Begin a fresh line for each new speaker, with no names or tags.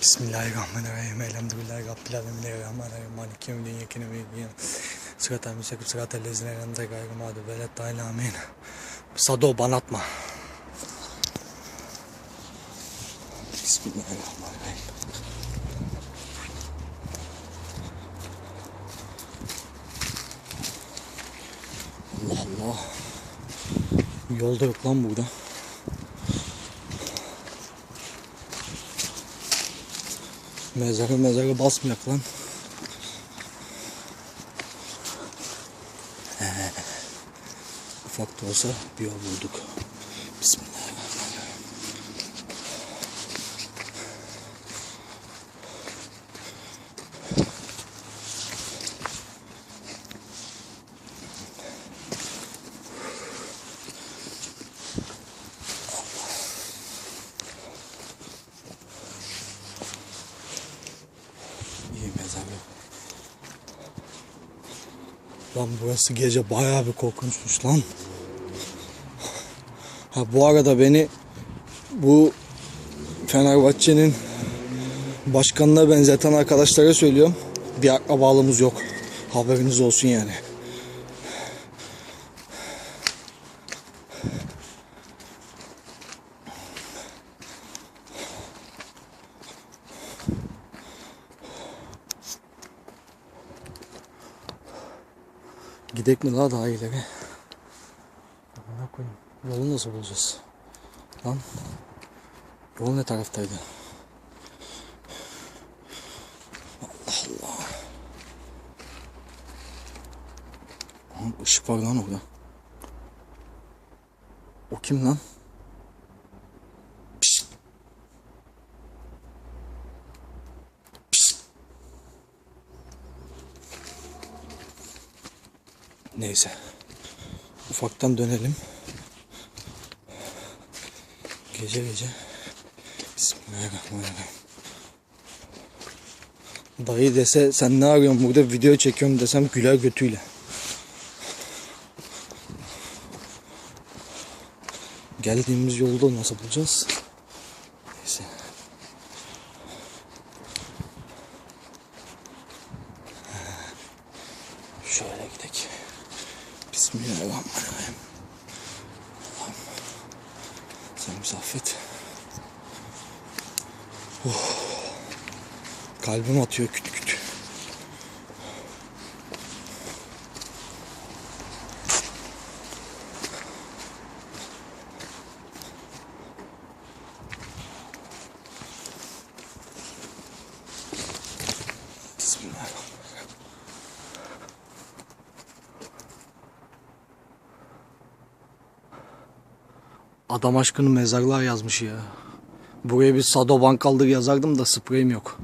Bismillahirrahmanirrahim. Elhamdülillahi Rabbil alemin. Errahmanirrahim. Maliki yevmidin yekine ve yekine. Sıratel müstakim sıratel lezine yanında gayrı mağdur. Velet dahil amin. Sado bana atma. Bismillahirrahmanirrahim. Allah Allah. Yolda yok lan burada. Mezarı mezarı basmayak lan. Ufak da olsa bir yol bulduk. Bismillahirrahmanirrahim. Mezar. Lan burası gece bayağı bir korkunçmuş lan. Ha bu arada beni bu Fenerbahçe'nin başkanına benzeten arkadaşlara söylüyorum. Bir akrabalığımız yok. Haberiniz olsun yani. Gidek mi daha daha ileri? Amına koyayım. Yolu nasıl bulacağız? Lan. Yol ne taraftaydı? Allah Allah. Lan ışık var lan orada. O kim lan? Neyse. Ufaktan dönelim. Gece gece. Bismillahirrahmanirrahim. Dayı dese sen ne arıyorsun burada video çekiyorum desem güler götüyle. Geldiğimiz yolda nasıl bulacağız? Neyse. Şöyle gidelim. Bismillahirrahmanirrahim. Allah'ım sen bizi affet. Oh. Kalbim atıyor küt küt. Bismillahirrahmanirrahim. Adam aşkını mezarlığa yazmış ya. Buraya bir Sado Bank aldık yazardım da spreyim yok.